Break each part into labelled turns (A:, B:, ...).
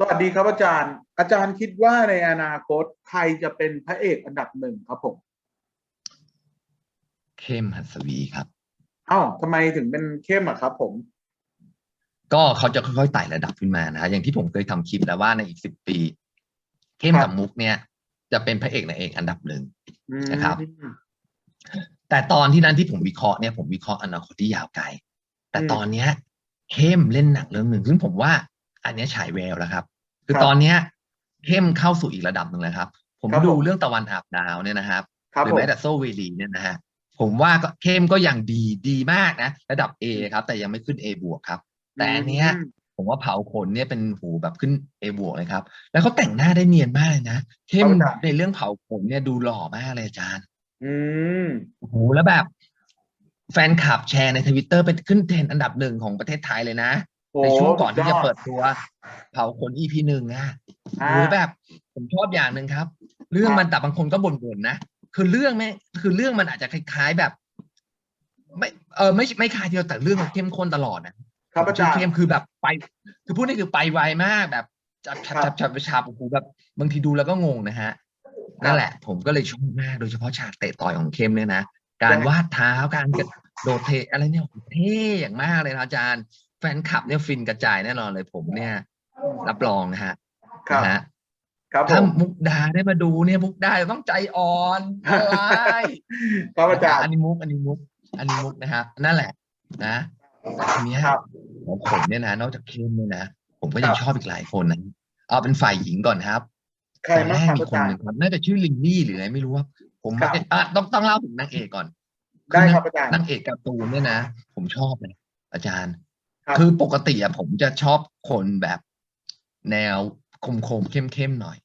A: สวัสดีครับอาจารย์ อาจารย์คิดว่าในอนาคตใครจะเป็นพระเอกอันดับหนึ่งครับผม
B: เข้มหัสวีครับ
A: เอ้าทำไมถึงเป็นเข้มอะครับ ผม
B: ก็เขาจะค่อยๆไต่ระดับขึ้นมานะฮะอย่างที่ผมเคยทำคลิปแล้วว่าในอีกสิบปี เข้ม
A: ครั
B: กับบมุกเนี่ย จะเป็นพระเอกนางเอกอันดับหนึ่ง
A: อืม
B: นะครับ แต่ตอนที่นั้นที่ผมวิเคราะห์เนี่ยผมวิเคราะห์อนาคตที่ยาวไกลแต่ตอนเนี้ยเข้มเล่นหนังเรื่องหนึ่งซึ่งผมว่า อันเนี้ยฉายแววแล้วครับ คือตอนเนี้ยเข้มเข้าสู่อีกระดับหนึ่งแล้วครับ ผมดูเรื่องตะวันอาบดาวเนี่ยนะครับ
A: ครับ
B: หรือ
A: ผม
B: แม้แต่โซเวลีเนี่ยนะฮะผมว่าก็เข้มก็ยังดีดีมากนะ ระดับ A ครับ แต่ยังไม่ขึ้น A บวกครับ แต่อันเนี้ย
A: อืม
B: ผมว่าเผาขนเนี่ยเป็นหูแบบขึ้น A บวกเลยครับ แล้วเขาแต่งหน้าได้เนียนมากเลยนะ เข้มในเรื่องเผาขนเนี่ยดูหล่อมากเลยอาจารย์
A: อืม
B: โอ้โหแล้วแบบ แฟนคลับแชร์ในทวิตเตอร์ไปขึ้นเทรนด์อันดับหนึ่งของประเทศไทยเลยนะ
A: โอ้
B: ในช่วงก่อนที่จะ
A: สุย
B: เปิดตัวเผาขน EP หนึ่งอะ
A: อ่า
B: หรือแบบผมชอบอย่างหนึ่งครับ เรื่อง
A: ครับ
B: มันแต่บางคนก็บ่นๆนะคือเรื่องไม่คือเรื่องมันอาจจะคล้ายๆแบบ ไม่เออไม่ไม่คล้ายเดียวแต่เรื่องมันเข้มข้นตลอดนะครับ
A: อาจารย์
B: เข้มคือแบบไป คือพูดนี่คือไปไวมากแบบจับฉับ
A: ครั
B: จั
A: บบ
B: ฉับฉับโอ้โหแบบบางทีดูแล้วก็งงนะฮะนั่นแหละ ผมก็เลยชอบมากโดยเฉพาะฉากเตะต่อยของเข้มเนี่ยนะการวาดเท้าการกระโดดเทอะไรเนี่ยโอ้โหเท่อย่างมากเลยนะอาจารย์ แฟนคลับเนี่ยฟินกระจายแน่นอนเลยผมเนี่ย รับรองนะฮะ
A: ครับ
B: นะฮะ
A: ครับผ
B: ถ้ามมุกดาได้มาดูเนี่ยมุกดาต้องใจอ่อนอะไร
A: ครับอาจารย์
B: อันนี้มุกอันนี้มุกอันนี้มุกนะครับนั่นแหละ นะแต่ทีเนี้ย
A: ครับ
B: ของผมเนี่ยนะนอกจากเข้มเนี่ยนะผมก็ยัง
A: ครับ
B: ชอบอีกหลายคนนะเอาเป็นฝ่ายหญิงก่อนครับ
A: ใคร
B: ตอน
A: บ้า
B: แรงก
A: ครับ
B: มี
A: อา
B: คน
A: จาร
B: ห
A: ย์
B: นึ่งครับน่าจะชื่อลินนี่หรืออะไรไม่รู้ว่า ผม
A: ครับ
B: อะต้องต้องเล่าถึงนางเอกก่อน
A: ได้ครับอาจารย์
B: นางเอกการ์ตูนเนี่ยนะผมชอบเลยอาจารย์
A: ครับ
B: คือปกติอะผมจะชอบคนแบบแนวคมคมๆเข้มเข้มๆหน่อย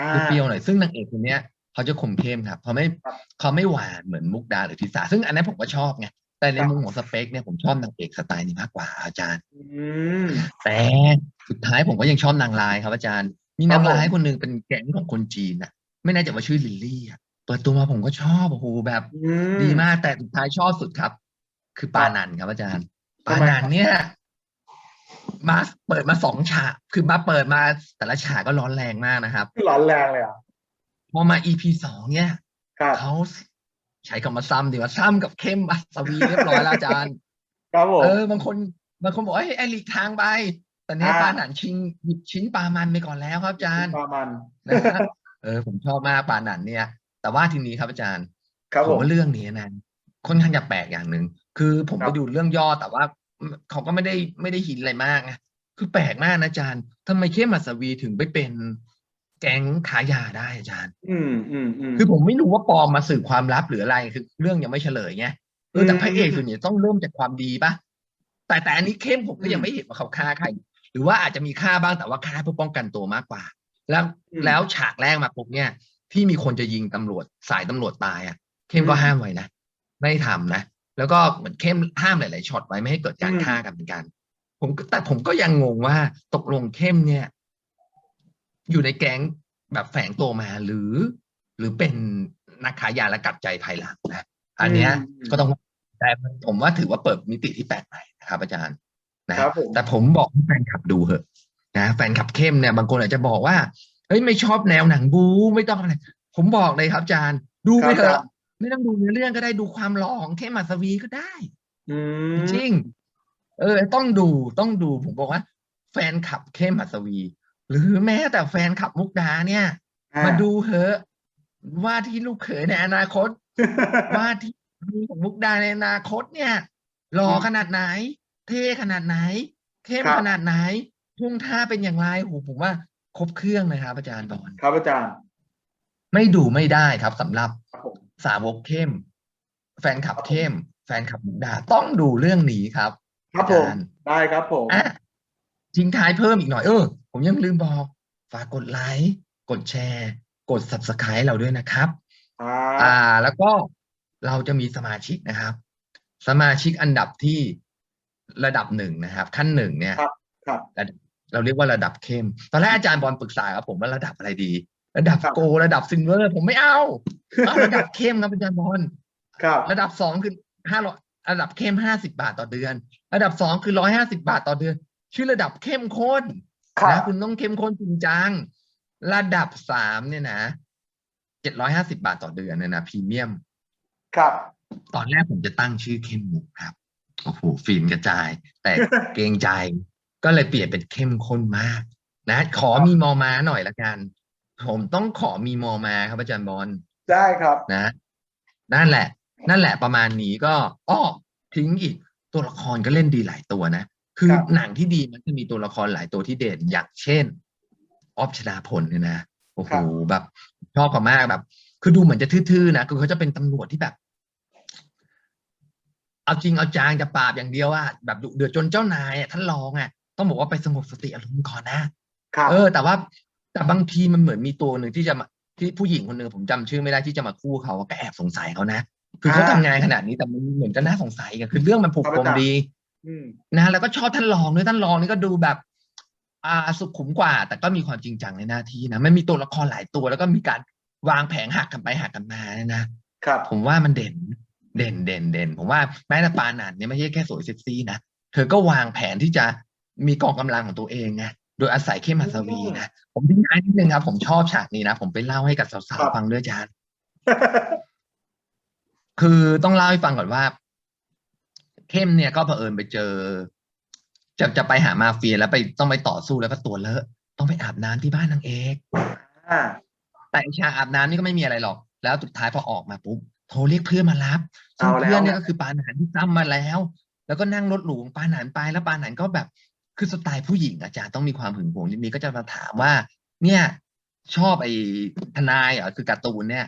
A: อ่า
B: เปรี้ยวๆหน่อยซึ่งนางเอกคนเนี้ยเขาจะคมเข้มครับเขาไม่
A: ครับ
B: เขาไม่หวานเหมือนมุกดาหรือทิสาซึ่งอันนั้นผมก็ชอบไงแต่ใน
A: ครับ
B: มุมของสเปคเนี่ยผมชอบนางเอกสไตล์นี้มากกว่าอาจารย์
A: อืม
B: แต่สุดท้ายผมก็ยังชอบนางร้ายครับอาจารย์ มีนางร้ายคนหนึ่งเป็นแก๊งของคนจีนน่ะ ไม่แน่ใจว่าชื่อลิลลี่อะเปิดตัวมาผมก็ชอบโอ้โหแบบ
A: อืม
B: ดีมากแต่สุดท้ายชอบสุดครับ คือปานันครับอาจารย์
A: ทำ
B: ปา
A: ไม
B: นันเนี่ย มาเปิดมาสองฉากคือมาเปิดมาแต่ละฉากก็ร้อนแรงมากนะครับ
A: คือร้อนแรงเลยอะ
B: พอมา EP สองเนี่ย
A: ครับ
B: เขาใช้คำว่าซ้ำดีว่าซ้ำกับเข้มอัศวีเรียบร้อยแล้วอาจารย์
A: ครับผม
B: เออบางคนบางคนบอกว่าให้ยไอหลีกทางไปแต่เนี้ย
A: อ่า
B: ปาหนันชิงหยิบชิ้นปลามันไปก่อนแล้วครับอาจารย์
A: ประมาณ
B: นะฮะเออผมชอบมากปาหนันเนี่ย แต่ว่าทีนี้ครับอาจารย์
A: ครับ
B: ผ
A: ผมม
B: ว่าเรื่องนี้นะค่อนข้างจะแปลกอย่างหนึ่งคือผม
A: ครั
B: ไป
A: บ
B: ดูเรื่องย่อแต่ว่า เขาก็ไม่ได้ไม่ได้หินอะไรมากไงคือแปลกมากนะอาจารย์ทำไมเข้มอัศวีถึงไปเป็นแก๊งขายยาได้อาจารย์
A: อืมอืมอืม
B: คือผมไม่รู้ว่าปลอมมาสื่อความลับหรืออะไรคือเรื่องยังไม่เฉลยไงเออแต่
A: อืม
B: พระเอกส่วนใหญ่ต้องเริ่มจากความดีปะแต่แต่อันนี้เข้มผมก็
A: อืม
B: ยังไม่เห็นว่าเขาฆ่าใครหรือว่าอาจจะมีฆ่าบ้างแต่ว่าฆ่าเพื่อป้องกันตัวมากกว่า แล้ว
A: อืม
B: แล้วฉากแรกมาปุ๊บเนี่ย ที่มีคนจะยิงตำรวจสายตำรวจตายอะ เข้มก็
A: อืม
B: ห้ามไว้นะไม่ทำนะ แล้วก็เหมือนเข้มห้ามหลาย ๆช็อตไว้ไม่ให้เกิดการ
A: อืม
B: ฆ่ากันเหมือนกันผมก็แต่ผมก็ยังงงว่าตกลงเข้มเนี่ย อยู่ในแก๊งแบบแฝงตัวมาหรือ หรือเป็นนักขายยาและกัดใจภายหลังนะอันเนี้ย
A: อืม
B: ก็ต้องแต่ผมว่าถือว่าเปิดมิติที่แปลกใหม่นะครับ อาจารย์นะครับ
A: ผม
B: แต่ผมบอกให้แฟนคลับดูเหอะนะแฟนคลับเข้มเนี่ยบางคนอาจจะบอกว่าเฮ้ยไม่ชอบแนวหนังบูไม่ต้องอะไรผมบอกเลยครับอาจารย์ ดูไปเถ
A: ครั
B: อะ
A: บ
B: ไม่ต้องดูเนื้อเรื่องก็ได้ดูความหล่อของเข้มอัศวีก็ได้
A: อืม
B: จริงๆเออ ต้องดูต้องดูผมบอกว่า แฟนคลับเข้มหัสวี หรือแม้แต่แฟนคลับมุกดาเนี่ย
A: อ่
B: มาดูเถอะว่าที่ลูกเขยในอนาคต ว่าที่ของมุกดาในอนาคตเนี่ยหล่อขนาดไหน เท่ขนาดไหน เข้ม
A: ครับ
B: ขนาดไหนทุ่งท่าเป็นอย่างไรโอ้โหผมว่าครบเครื่องเลยครับอาจารย์บอล
A: ครับอาจารย์
B: ไม่ดูไม่ได้ครับสำหรับ
A: ครับผม
B: สาวกเข้ม แฟนคลับเข้ม แฟนคลับมุกดาต้องดูเรื่องนี้ครับ
A: ครับผม
B: อาจารย์
A: ได้ครับผม
B: อะทิ้งท้ายเพิ่มอีกหน่อยเออ ผมยังลืมบอก ฝากกดไลค์กดแชร์ กด subscribe เราด้วยนะครับ
A: อ่า
B: อ่าแล้วก็เราจะมีสมาชิกนะครับ สมาชิกอันดับที่ระดับหนึ่งนะครับ ขั้นหนึ่งเนี่ย
A: ครับ ครับ
B: ระดับเราเรียกว่าระดับเข้ม ตอนแรกอาจารย์บอลปรึกษาครับผมว่าระดับอะไรดี ระดับ
A: ครับ
B: โกระดับซิลเวอร์ ผมไม่เอาเอาระดับเข้มครับอาจารย์บอล
A: ครับ
B: ระดับสองคือห้าร้อยระดับเข้มห้าสิบาทต่อเดือน ระดับสองคือร้อยห้าสิบาทต่อเดือน ชื่อระดับเข้มข้น
A: ครับ
B: นะคุณต้องเข้มข้นจริงจังระดับสามเนี่ยนะเจ็ดร้อยห้าสิบาทต่อเดือนเนี่ยนะพรีเมียม
A: ครับ
B: ตอนแรกผมจะตั้งชื่อเข้มมุกครับโอ้โหฟิล์มกระจาย แต่เกรงใจ ก็เลยเปลี่ยนเป็นเข้มข้นมาก นะ ขอมีมอมาหน่อยละกัน ผมต้องขอมีมอมาครับอาจารย์บอล
A: ได้ครับ
B: นะ นั่นแหละ นั่นแหละประมาณนี้ก็อ้อทิ้งอีกตัวละครก็เล่นดีหลายตัวนะ คือ
A: ครับ
B: หนังที่ดีมันจะมีตัวละครหลายตัวที่เด่นอย่างเช่นออฟชดาพลเนี่ยนะโอ้โหแบบชอบเขามากแบบ คือดูเหมือนจะทื่อๆนะคือเขาจะเป็นตำรวจที่แบบ เอาจริงเอาจางจะปราบอย่างเดียวอะแบบดุเดือดจนเจ้านายอะท่านรองอะต้องบอกว่าไปสงบสติอารมณ์ก่อนนะ
A: ครับ
B: เออ แต่ว่า แต่บางทีมันเหมือนมีตัวหนึ่งที่จะมาที่ผู้หญิงคนหนึ่งผมจำชื่อไม่ได้ที่จะมาคู่เขาก็แอบสงสัยเขานะคือเขา
A: อ่า
B: ทำงานขนาดนี้แต่มันเหมือนจะน่าสงสัยกันคือเรื่องมันผูก
A: ครับ
B: ปม
A: อาจารย์
B: ดี
A: อืม
B: นะแล้วก็ชอบท่านรองด้วยท่านรองนี่ก็ดูแบบอ่าสุขุมกว่า แต่ก็มีความจริงจังในหน้าที่นะมันมีตัวละครหลายตัวแล้วก็มีการวางแผงหักกันไปหักกันมาเนี่ยนะครับ ผมว่ามันเด่นเด่นเด่นเด่น ผมว่าแม้แต่ปานันเนี่ยไม่ใช่แค่สวยเซ็กซี่นะเธอก็วางแผนที่จะมีกองกำลังของตัวเองไงโดยอาศัยเข้มหัสวีนะ ผมทิ้งท้ายนิดนึงครับ ผมชอบฉากนี้นะ ผมไปเล่าให้กับสาวๆฟังด้วยอาจารย์คือต้องเล่าให้ฟังก่อนว่า เข้มเนี่ยก็เผอิญไปเจอ จะจะไปหามาเฟียแล้วไปต้องไปต่อสู้แล้วก็ตัวเลอะ ต้องไปอาบน้ำที่บ้านนางเอก
A: อ่า
B: แต่ไอ้ฉากอาบน้ำนี่ก็ไม่มีอะไรหรอก แล้วสุดท้ายพอออกมาปุ๊บโทรเรียกเพื่อนมารับซึ่ง
A: เอาแล้ว
B: เพื่อนเนี่ยก็คือปาหนานที่ซ้ำมาแล้ว แล้วก็นั่งรถหลวงปาหนานไปแล้วปาหนานก็แบบ คือสไตล์ผู้หญิงอาจารย์ต้องมีความหึงหวงนิดนี้ก็จะมาถามว่า เนี่ย ชอบไอ้ทนายเหรอคือการ์ตูนเนี่ย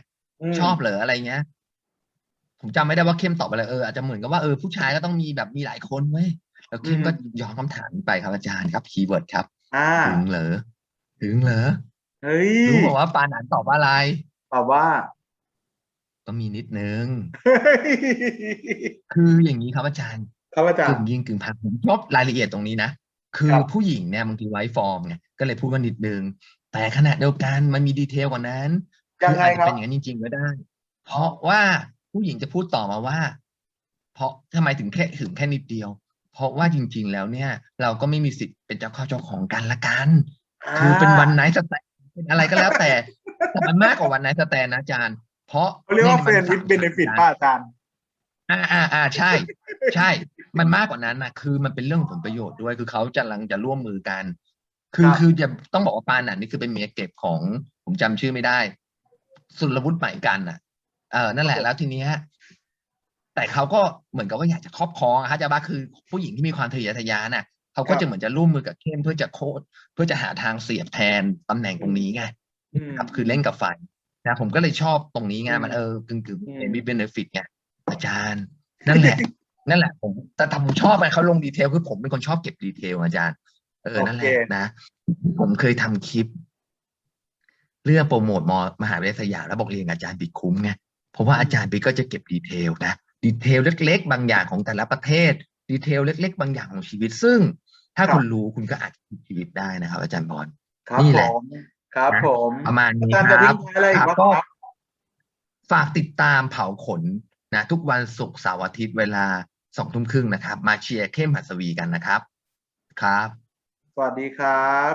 A: ม
B: ชอบเหรออะไรเงี้ย ผมจำไม่ได้ว่าเข้มตอบอะไรเอออาจจะเหมือนกับว่าเออผู้ชายก็ต้องมีแบบมีหลายคนเว้ยแล้วเข้มก็ย้อนคำถามไปครับอาจารย์ครับคีย์เวิร์ดครับ
A: อ่า
B: ถึงเหรอถึงเหรอ
A: เฮ้ย
B: รู้บอกว่าปาหนานตอบว่าอะไร
A: ตอบว่า
B: ก็มีนิดนึง
A: เฮ้ย
B: คืออย่างนี้ครับอาจารย์
A: ครับอาจาร
B: กึ่
A: ย์
B: งยิงกึ่งพักผมชอบรายละเอียดตรงนี้นะ คือ
A: ครับ
B: ผู้หญิงเนี่ยบางทีไว้ฟอร์มไงก็เลยพูดว่านิดนึง แต่ขณะเดียวกันมันมีดีเทลกว่านั้น
A: ยังไง
B: อาจ
A: ค
B: จะ
A: รับ
B: เป็นอย่างนั้นจริง ๆ ก็ได้ เพราะว่าผู้หญิงจะพูดต่อมาว่า เพราะทำไมถึงแค่ถึงแค่นิดเดียว เพราะว่าจริง ๆ แล้วเนี่ย เราก็ไม่มีสิทธิ์เป็นเจ้าข้าวเจ้าของกันละกัน คือเป็นวันไนท์สแตนเป็นอะไรก็แล้วแต่แต่มันมากกว่าวันไนท์สแตนนะอาจารย์ เพราะ
A: เขาเรียกว่า
B: มั
A: เฟรนด์วิดเบนฟิตป้าอาจารย์
B: อ่าอ่าอ่าใช่ ใช่ มันมากกว่านั้นนะคือมันเป็นเรื่องของผลประโยชน์ด้วย คือเขาจะลังจะร่วมมือกัน คือ
A: ครับ
B: คือจะต้องบอกว่าปานันนี่คือเป็นเมียเก็บของผมจำชื่อไม่ได้ สุรวุฒิใหม่กันน่ะ เออนั่นแหละแล้วทีเนี้ยแต่เขาก็เหมือนกับว่าอยากจะครอบครองอะฮะจะบ้าคือผู้หญิงที่มีความทะเยอทะยานน่ะเขาก็จะเหมือนจะร่วมมือกับเข้มเพื่อจะโค่นเพื่อจะหาทางเสียบแทนตำแหน่งตรงนี้ไง
A: อืม
B: ครับคือเล่นกับไฟนะผมก็เลยชอบตรงนี้ไง
A: อืม
B: มันเออกึ่งกึ่ง
A: อืม
B: เป็นวิเบนฟิตไงอาจารย์ นั่นแหละ นั่นแหละผมแต่แต่ผมชอบไปเขาลงดีเทลคือผมเป็นคนชอบเก็บดีเทลอาจารย์เออนั่นแหละ
A: โอเค
B: นะ ผมเคยทำคลิป เรื่องโปรโมทมมหาวิทยาลัยสยามแล้วบอกเรียนกับอาจารย์บิ๊กคุ้มไงเพราะว่าอาจารย์บิ๊กก็จะเก็บดีเทลนะดีเทลเล็ก ๆ บางอย่างของแต่ละประเทศดีเทลเล็ก ๆ บางอย่างของชีวิตซึ่ง ถ้า
A: ครับ
B: คุณรู้คุณก็อาจจะมีชีวิตได้นะครับ อาจารย์บอล
A: ครับ
B: นี่
A: ผ
B: แหละ
A: มครับ
B: นะ
A: ผม
B: ประมาณ
A: อา
B: นี้
A: จารย์
B: ค
A: จะ
B: รั
A: ทิ้
B: บ
A: งท้ายอะไรอี
B: ค
A: ก
B: รับ
A: บ้าง
B: ก็
A: ครับ
B: ฝากติดตามเผาขนนะทุกวันศุกร์เสาร์อาทิตย์เวลา สองทุ่มครึ่งนะครับ มาเชียร์เข้มหัสวีกันนะครับ ครับ
A: สวัสดีครับ